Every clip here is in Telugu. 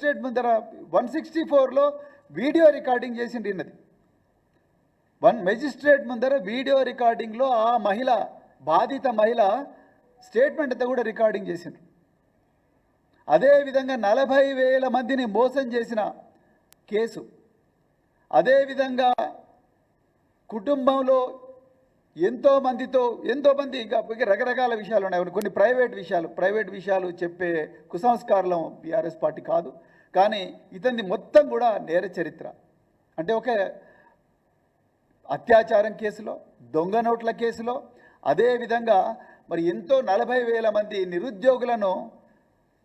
మెజిస్ట్రేట్ ముందర వన్ సిక్స్టీ ఫోర్లో వీడియో రికార్డింగ్ చేసింది ఇన్నది వన్ మెజిస్ట్రేట్ ముందర వీడియో రికార్డింగ్లో ఆ మహిళ బాధిత మహిళ స్టేట్మెంట్ అంతా కూడా రికార్డింగ్ చేసిండ్రు అదేవిధంగా నలభై వేల మందిని మోసం చేసిన కేసు. అదేవిధంగా కుటుంబంలో ఎంతో మందితో ఎంతో మంది రకరకాల విషయాలు ఉన్నాయి. కొన్ని ప్రైవేట్ విషయాలు ప్రైవేట్ విషయాలు చెప్పే కుసంస్కారం బీఆర్ఎస్ పార్టీ కాదు. కానీ ఇతన్ని మొత్తం కూడా నేర చరిత్ర. అంటే ఒక అత్యాచారం కేసులో దొంగ నోట్ల కేసులో అదేవిధంగా మరి ఎంతో నలభై వేల మంది నిరుద్యోగులను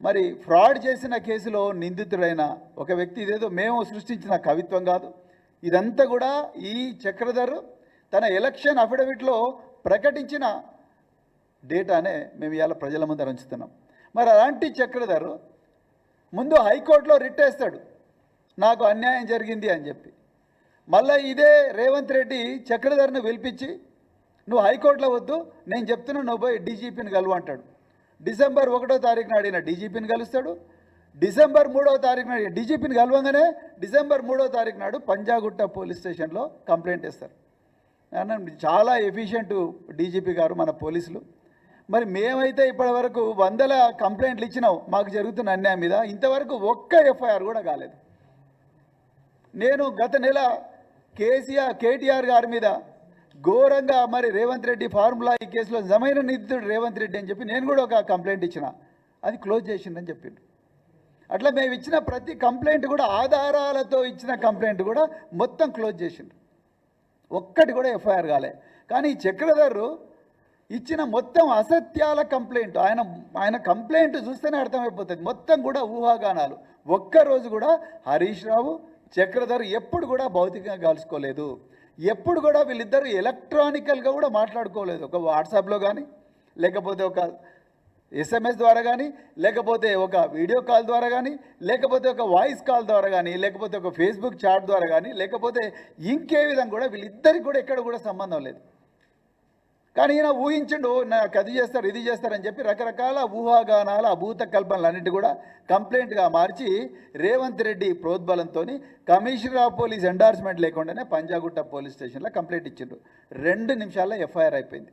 మరి ఫ్రాడ్ చేసిన కేసులో నిందితుడైన ఒక వ్యక్తి ఇదేదో మేము సృష్టించిన కవిత్వం కాదు. ఇదంతా కూడా ఈ చక్రధర్ తన ఎలక్షన్ అఫిడవిట్లో ప్రకటించిన డేటానే మేము ఇవాళ ప్రజల ముందర ఉంచుతున్నాం. మరి అలాంటి చక్రధర్ ముందు హైకోర్టులో రిట్ వేస్తాడు నాకు అన్యాయం జరిగింది అని చెప్పి. మళ్ళీ ఇదే రేవంత్ రెడ్డి చక్రధర్ను పిలిపించి నువ్వు హైకోర్టులో వద్దు నేను చెప్తున్నా నువ్వు పోయి డీజీపీని కలువు అంటాడు. డిసెంబర్ ఒకటో తారీఖు నాడిన డీజీపీని కలుస్తాడు. డిసెంబర్ మూడో తారీఖు నాడు డీజీపీని కలవంగానే డిసెంబర్ మూడో తారీఖు నాడు పంజాగుట్ట పోలీస్ స్టేషన్లో కంప్లైంట్ ఇస్తారు. చాలా ఎఫిషియెంట్ డీజీపీ గారు మన పోలీసులు. మరి మేమైతే ఇప్పటి వరకు వందల కంప్లైంట్లు ఇచ్చినాం మాకు జరుగుతున్న అన్యాయం మీద. ఇంతవరకు ఒక్క ఎఫ్ఐఆర్ కూడా కాలేదు. నేను గత నెల కేసీఆర్ కేటీఆర్ గారి మీద ఘోరంగా మరి రేవంత్ రెడ్డి ఫార్ములా ఈ కేసులో జమైన నిందితుడు రేవంత్ రెడ్డి అని చెప్పి నేను కూడా ఒక కంప్లైంట్ ఇచ్చిన. అది క్లోజ్ చేసిందని చెప్పిండు. అట్లా మేము ఇచ్చిన ప్రతి కంప్లైంట్ కూడా ఆధారాలతో ఇచ్చిన కంప్లైంట్ కూడా మొత్తం క్లోజ్ చేసిండ్రు ఒక్కటి కూడా ఎఫ్ఐఆర్ కాలే. కానీ ఈ చక్రధర్ ఇచ్చిన మొత్తం అసత్యాల కంప్లైంట్. ఆయన ఆయన కంప్లైంట్ చూస్తేనే అర్థమైపోతుంది. మొత్తం కూడా ఊహాగానాలు. ఒక్కరోజు కూడా హరీష్ రావు చక్రధర్ ఎప్పుడు కూడా భౌతికంగా కలుసుకోలేదు. ఎప్పుడు కూడా వీళ్ళిద్దరు ఎలక్ట్రానికల్గా కూడా మాట్లాడుకోలేదు. ఒక వాట్సాప్లో కానీ లేకపోతే ఒక ఎస్ఎంఎస్ ద్వారా కానీ లేకపోతే ఒక వీడియో కాల్ ద్వారా కానీ లేకపోతే ఒక వాయిస్ కాల్ ద్వారా కానీ లేకపోతే ఒక ఫేస్బుక్ చాట్ ద్వారా కానీ లేకపోతే ఇంకే విధంగా కూడా వీళ్ళిద్దరికి కూడా ఎక్కడ కూడా సంబంధం లేదు. కానీ ఈయన ఊహించిండు నాకు అది చేస్తారు ఇది చేస్తారని చెప్పి రకరకాల ఊహాగానాల అభూత కల్పనలు అన్నిటి కూడా కంప్లైంట్గా మార్చి రేవంత్ రెడ్డి ప్రోద్బలంతో కమిషనర్ ఆఫ్ పోలీస్ ఎండార్స్మెంట్ లేకుండానే పంజాగుట్ట పోలీస్ స్టేషన్లో కంప్లైంట్ ఇచ్చిండు. రెండు నిమిషాల్లో ఎఫ్ఐఆర్ అయిపోయింది.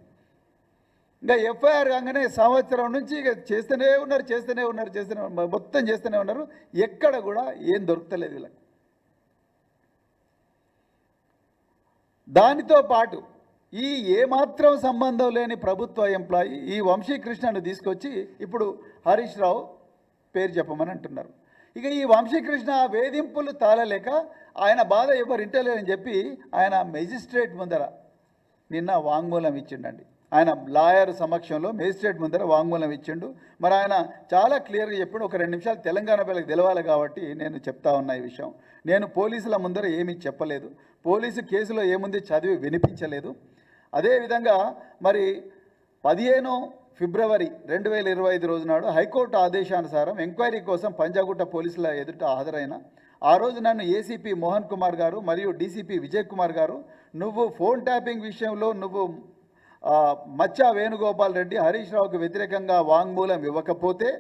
ఇంకా ఎఫ్ఐఆర్ కాగానే సంవత్సరం నుంచి ఇక చేస్తూనే ఉన్నారు చేస్తూనే ఉన్నారు చేస్తూనే ఉన్నారు మొత్తం చేస్తూనే ఉన్నారు. ఎక్కడ కూడా ఏం దొరుకుతలేదు వీళ్ళకి. దానితో పాటు ఈ ఏమాత్రం సంబంధం లేని ప్రభుత్వ ఎంప్లాయీ ఈ వంశీకృష్ణను తీసుకొచ్చి ఇప్పుడు హరీష్ రావు పేరు చెప్పమని అంటున్నారు. ఇక ఈ వంశీకృష్ణ వేధింపులు తాళలేక ఆయన బాధ ఎవరు ఇంటలేరని చెప్పి ఆయన మెజిస్ట్రేట్ ముందర నిన్న వాంగ్మూలం ఇచ్చిండండి. ఆయన లాయర్ సమక్షంలో మేజిస్ట్రేట్ ముందర వాంగ్మూలం ఇచ్చిండు. మరి ఆయన చాలా క్లియర్గా చెప్పిండు. ఒక రెండు నిమిషాలు తెలంగాణ పిల్లలకు తెలవాలి కాబట్టి నేను చెప్తా ఉన్నా ఈ విషయం. నేను పోలీసుల ముందర ఏమీ చెప్పలేదు. పోలీసు కేసులో ఏముంది చదివి వినిపించలేదు. అదేవిధంగా మరి పదిహేను ఫిబ్రవరి రెండు వేల ఇరవై ఐదు రోజు నాడు హైకోర్టు ఆదేశానుసారం ఎంక్వైరీ కోసం పంజాగుట్ట పోలీసుల ఎదుట హాజరైన ఆ రోజు నన్ను ఏసీపీ మోహన్ కుమార్ గారు మరియు డీసీపీ విజయ్ కుమార్ గారు నువ్వు ఫోన్ ట్యాపింగ్ విషయంలో నువ్వు ఆ, మచ్చా వేణుగోపాల్ రెడ్డి హరీష్ రావుకు వ్యతిరేకంగా వాంగ్మూలం ఇవ్వకపోతే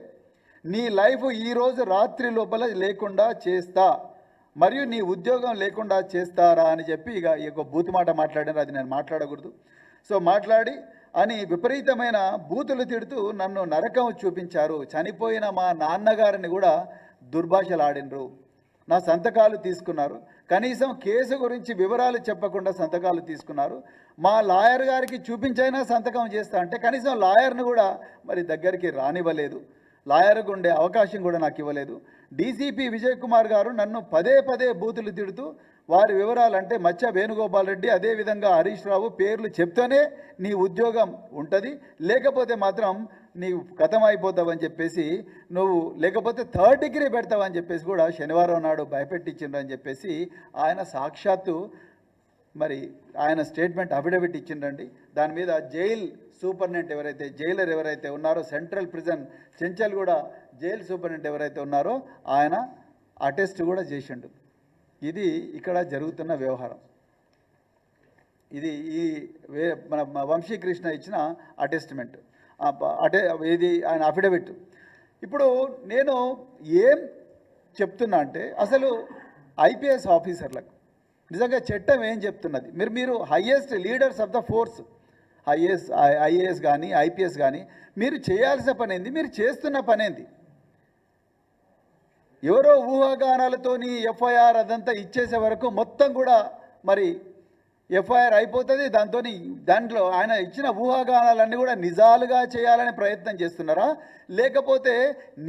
నీ లైఫ్ ఈరోజు రాత్రి లోపల లేకుండా చేస్తా. మరియు నీ ఉద్యోగం లేకుండా చేస్తారా? అని చెప్పి ఇక ఈ యొక్క బూతు మాట మాట్లాడారు. అది నేను మాట్లాడకూడదు. సో మాట్లాడి అని విపరీతమైన బూతులు తిడుతూ నన్ను నరకం చూపించారు. చనిపోయిన మా నాన్నగారిని కూడా దుర్భాషలాడినరు. నా సంతకాలు తీసుకున్నారు. కనీసం కేసు గురించి వివరాలు చెప్పకుండా సంతకాలు తీసుకున్నారు. మా లాయర్ గారికి చూపించైనా సంతకం చేస్తా అంటే కనీసం లాయర్ను కూడా మరి దగ్గరికి రానివ్వలేదు. లాయర్కు ఉండే అవకాశం కూడా నాకు ఇవ్వలేదు. డీసీపీ విజయ్ కుమార్ గారు నన్ను పదే పదే బూతులు తిడుతూ వారి వివరాలు అంటే మచ్చ వేణుగోపాల్ రెడ్డి అదేవిధంగా హరీష్ రావు పేర్లు చెప్తేనే నీ ఉద్యోగం ఉంటుంది. లేకపోతే మాత్రం నీవు కథం అయిపోతావని చెప్పేసి నువ్వు లేకపోతే థర్డ్ డిగ్రీ పెడతావని చెప్పేసి కూడా శనివారం నాడు భయపెట్టించిండ్రు అని చెప్పేసి ఆయన సాక్షాత్తు మరి ఆయన స్టేట్మెంట్ అఫిడవిట్ ఇచ్చిండండి. దాని మీద జైల్ సూపరింటెండెంట్ ఎవరైతే జైలర్ ఎవరైతే ఉన్నారో సెంట్రల్ ప్రిజన్ చెంచల్ కూడా జైల్ సూపరింటెండెంట్ ఎవరైతే ఉన్నారో ఆయన అటెస్ట్ కూడా చేసిండు. ఇది ఇక్కడ జరుగుతున్న వ్యవహారం. ఇది ఈ వే మన వంశీకృష్ణ ఇచ్చిన అటెస్ట్మెంట్. అటే ఇది ఆయన అఫిడవిట్ ఇప్పుడు నేను ఏం చెప్తున్నా అంటే అసలు ఐపీఎస్ ఆఫీసర్లకు నిజంగా చట్టం ఏం చెప్తున్నది? మీరు మీరు highest leaders of the force IAS IAS కానీ ఐపీఎస్ కానీ మీరు చేయాల్సిన పని ఏంది? మీరు చేస్తున్న పని ఏంది? ఎవరో ఊహాగానాలతోని ఎఫ్ఐఆర్ అదంతా ఇచ్చేసే వరకు మొత్తం కూడా మరి ఎఫ్ఐఆర్ అయిపోతుంది. దాంతో దాంట్లో ఆయన ఇచ్చిన ఊహాగానాలన్నీ కూడా నిజాలుగా చేయాలని ప్రయత్నం చేస్తున్నారా? లేకపోతే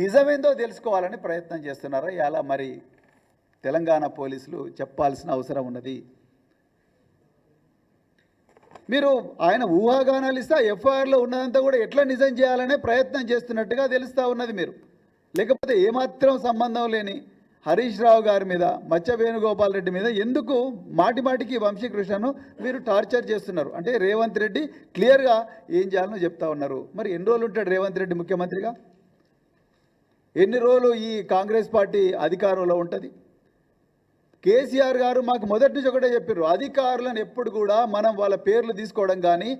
నిజమేందో తెలుసుకోవాలని ప్రయత్నం చేస్తున్నారా? ఇలా మరి తెలంగాణ పోలీసులు చెప్పాల్సిన అవసరం ఉన్నది. మీరు ఆయన ఊహాగానాలు ఇస్తే ఎఫ్ఐఆర్లో ఉన్నదంతా కూడా ఎట్లా నిజం చేయాలనే ప్రయత్నం చేస్తున్నట్టుగా తెలుస్తూ ఉన్నది మీరు. లేకపోతే ఏమాత్రం సంబంధం లేని హరీష్ రావు గారి మీద మచ్చ వేణుగోపాల్ రెడ్డి మీద ఎందుకు మాటిమాటికి వంశీకృష్ణను మీరు టార్చర్ చేస్తున్నారు? అంటే రేవంత్ రెడ్డి క్లియర్గా ఏం చేయాలనో చెప్తా ఉన్నారు. మరి ఎన్ని రోజులు ఉంటాడు రేవంత్ రెడ్డి ముఖ్యమంత్రిగా? ఎన్ని రోజులు ఈ కాంగ్రెస్ పార్టీ అధికారంలో ఉంటుంది? కేసీఆర్ గారు మాకు మొదటి నుంచి ఒకటే చెప్పారు అధికారులను ఎప్పుడు కూడా మనం వాళ్ళ పేర్లు తీసుకోవడం కానీ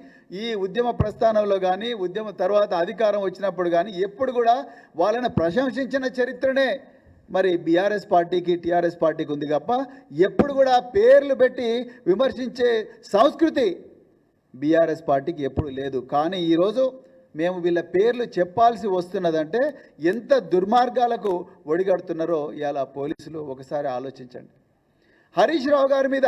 ఈ ఉద్యమ ప్రస్థానంలో కానీ ఉద్యమ తర్వాత అధికారం వచ్చినప్పుడు కానీ ఎప్పుడు కూడా వాళ్ళని ప్రశంసించిన చరిత్రనే. మరి బీఆర్ఎస్ పార్టీకి టీఆర్ఎస్ పార్టీకి ఉంది తప్ప ఎప్పుడు కూడా పేర్లు పెట్టి విమర్శించే సంస్కృతి బీఆర్ఎస్ పార్టీకి ఎప్పుడు లేదు. కానీ ఈరోజు మేము వీళ్ళ పేర్లు చెప్పాల్సి వస్తున్నదంటే ఎంత దుర్మార్గాలకు ఒడిగడుతున్నారో ఇలా పోలీసులు ఒకసారి ఆలోచించండి. హరీష్ రావు గారి మీద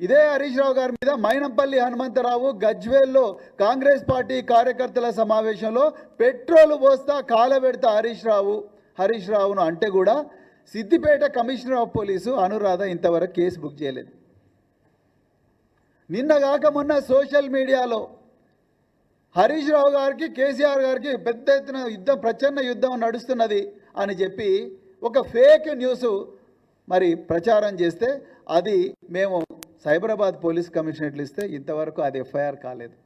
ఇదే హరీష్ రావు గారి మీద మైనంపల్లి హనుమంతరావు గజ్వేల్లో కాంగ్రెస్ పార్టీ కార్యకర్తల సమావేశంలో పెట్రోల్ పోస్తా కాలబెడతా హరీష్ రావు. హరీష్ రావును అంటే కూడా Siddipet commissioner of police Anuradha ఇంతవరకు కేసు బుక్ చేయలేదు. నిన్న కాక మొన్న సోషల్ మీడియాలో హరీష్ రావు గారికి కేసీఆర్ గారికి పెద్ద ఎత్తున యుద్ధం ప్రచన్న యుద్ధం నడుస్తున్నది అని చెప్పి ఒక ఫేక్ న్యూస్ మరి ప్రచారం చేస్తే అది మేము సైబరాబాద్ పోలీస్ కమిషనర్లు ఇస్తే ఇంతవరకు అది ఎఫ్ఐఆర్ కాలేదు.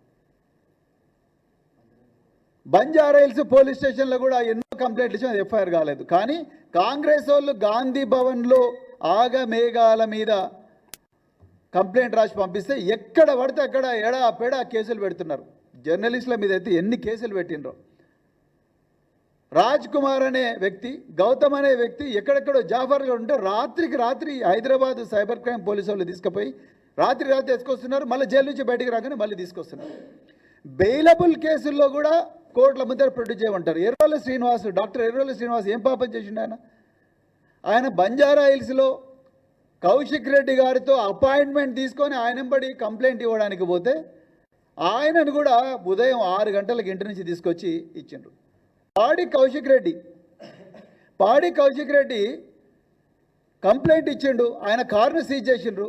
బంజారాయిల్స్ పోలీస్ స్టేషన్లో కూడా ఎన్నో కంప్లైంట్లు ఇచ్చిన అది ఎఫ్ఐఆర్ కాలేదు. కానీ కాంగ్రెస్ వాళ్ళు గాంధీ భవన్లో ఆగమేఘాల మీద కంప్లైంట్ రాసి పంపిస్తే ఎక్కడ పడితే అక్కడ ఎడా పెడా కేసులు పెడుతున్నారు. జర్నలిస్టుల మీద అయితే ఎన్ని కేసులు పెట్టినరో రాజ్ కుమార్ అనే వ్యక్తి గౌతమ్ అనే వ్యక్తి ఎక్కడెక్కడో జాఫర్గా ఉంటే రాత్రికి రాత్రి హైదరాబాద్ సైబర్ క్రైమ్ పోలీసు వాళ్ళు తీసుకుపోయి రాత్రి రాత్రి తీసుకొస్తున్నారు. మళ్ళీ జైలు నుంచి బయటికి రాగానే మళ్ళీ తీసుకొస్తున్నారు. బెయిలబుల్ కేసుల్లో కూడా కోర్టుల ముందర ప్రొడ్యూస్ చేయమంటారు. ఎర్రోల శ్రీనివాస్ డాక్టర్ ఎర్రోల శ్రీనివాస్ ఏం పాపం చేసిండు ఆయన? ఆయన బంజారా హిల్స్లో కౌశిక్ రెడ్డి గారితో అపాయింట్మెంట్ తీసుకొని ఆయన బడి కంప్లైంట్ ఇవ్వడానికి పోతే ఆయనను కూడా ఉదయం ఆరు గంటలకు ఇంటి నుంచి తీసుకొచ్చి ఇచ్చిండ్రు. పాడి కౌశిక్ రెడ్డి. పాడి కౌశిక్ రెడ్డి కంప్లైంట్ ఇచ్చిండు. ఆయన కారును సీజ్ చేసిండ్రు.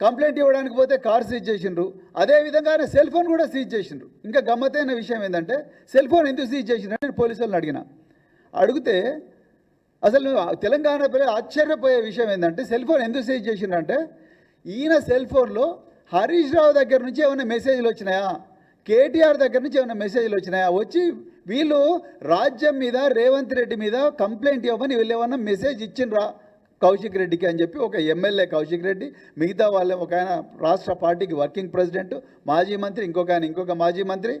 కంప్లైంట్ ఇవ్వడానికి పోతే కార్ సీజ్ చేసిండ్రు. అదేవిధంగా ఆయన సెల్ ఫోన్ కూడా సీజ్ చేసిండ్రు. ఇంకా గమ్మతైన విషయం ఏంటంటే సెల్ ఫోన్ ఎందుకు సీజ్ చేసిండ్రు నేను పోలీసు వాళ్ళని అడిగిన. అడిగితే అసలు తెలంగాణ పిల్లలు ఆశ్చర్యపోయే విషయం ఏంటంటే సెల్ ఫోన్ ఎందుకు సీజ్ చేసిండ్రంటే ఈయన సెల్ ఫోన్లో హరీష్ రావు దగ్గర నుంచి ఏమైనా మెసేజ్లు వచ్చినాయా? కేటీఆర్ దగ్గర నుంచి ఏమైనా మెసేజ్లు వచ్చినాయా? వచ్చి వీళ్ళు రాజ్యం మీద రేవంత్ రెడ్డి మీద కంప్లైంట్ ఇవ్వమని వీళ్ళు ఏమన్నా మెసేజ్ ఇచ్చిండ్రా కౌశిక్ రెడ్డికి అని చెప్పి ఒక ఎమ్మెల్యే కౌశిక్ రెడ్డి మిగతా వాళ్ళ ఒక ఆయన రాష్ట్ర పార్టీకి వర్కింగ్ ప్రెసిడెంట్ మాజీ మంత్రి ఇంకొక ఆయన ఇంకొక మాజీ మంత్రి.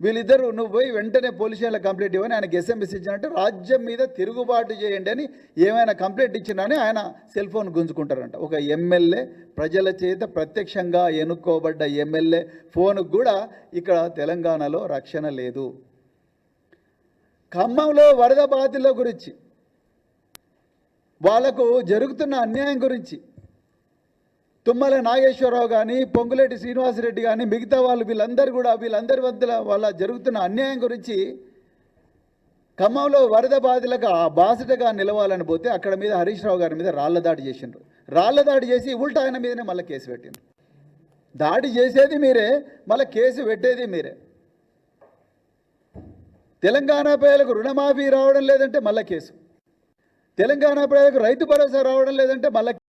వీళ్ళిద్దరు నువ్వు పోయి వెంటనే పోలీస్ స్టేషన్లో కంప్లైంట్ ఇవ్వని ఆయనకి ఎస్ఎంఎస్ ఇచ్చినట్టు రాజ్యం మీద తిరుగుబాటు చేయండి అని ఏమైనా కంప్లైంట్ ఇచ్చినా ఆయన సెల్ ఫోన్ గుంజుకుంటారంట. ఒక ఎమ్మెల్యే ప్రజల చేత ప్రత్యక్షంగా ఎన్నుకోబడ్డ ఎమ్మెల్యే ఫోన్కు కూడా ఇక్కడ తెలంగాణలో రక్షణ లేదు. ఖమ్మంలో వరద బాధితుల గురించి వాళ్ళకు జరుగుతున్న అన్యాయం గురించి తుమ్మల నాగేశ్వరరావు కానీ పొంగులేటి శ్రీనివాసరెడ్డి కానీ మిగతా వాళ్ళు వీళ్ళందరూ కూడా వీళ్ళందరి వద్ద వాళ్ళ జరుగుతున్న అన్యాయం గురించి ఖమ్మంలో వరద బాధితులకు ఆ బాసటగా నిలవాలని పోతే అక్కడ మీద హరీష్ రావు గారి మీద రాళ్ళ దాడి చేసిండ్రు. రాళ్ళ దాడి చేసి ఉల్టా ఆయన మీదనే మళ్ళీ కేసు పెట్టిండ్రు. దాడి చేసేది మీరే మళ్ళీ కేసు పెట్టేది మీరే. తెలంగాణ ప్రజలకు రుణమాఫీ రావడం లేదంటే మళ్ళా కేసు. తెలంగాణ ప్రజలకు రైతు భరోసా రావడం లేదంటే మళ్ళా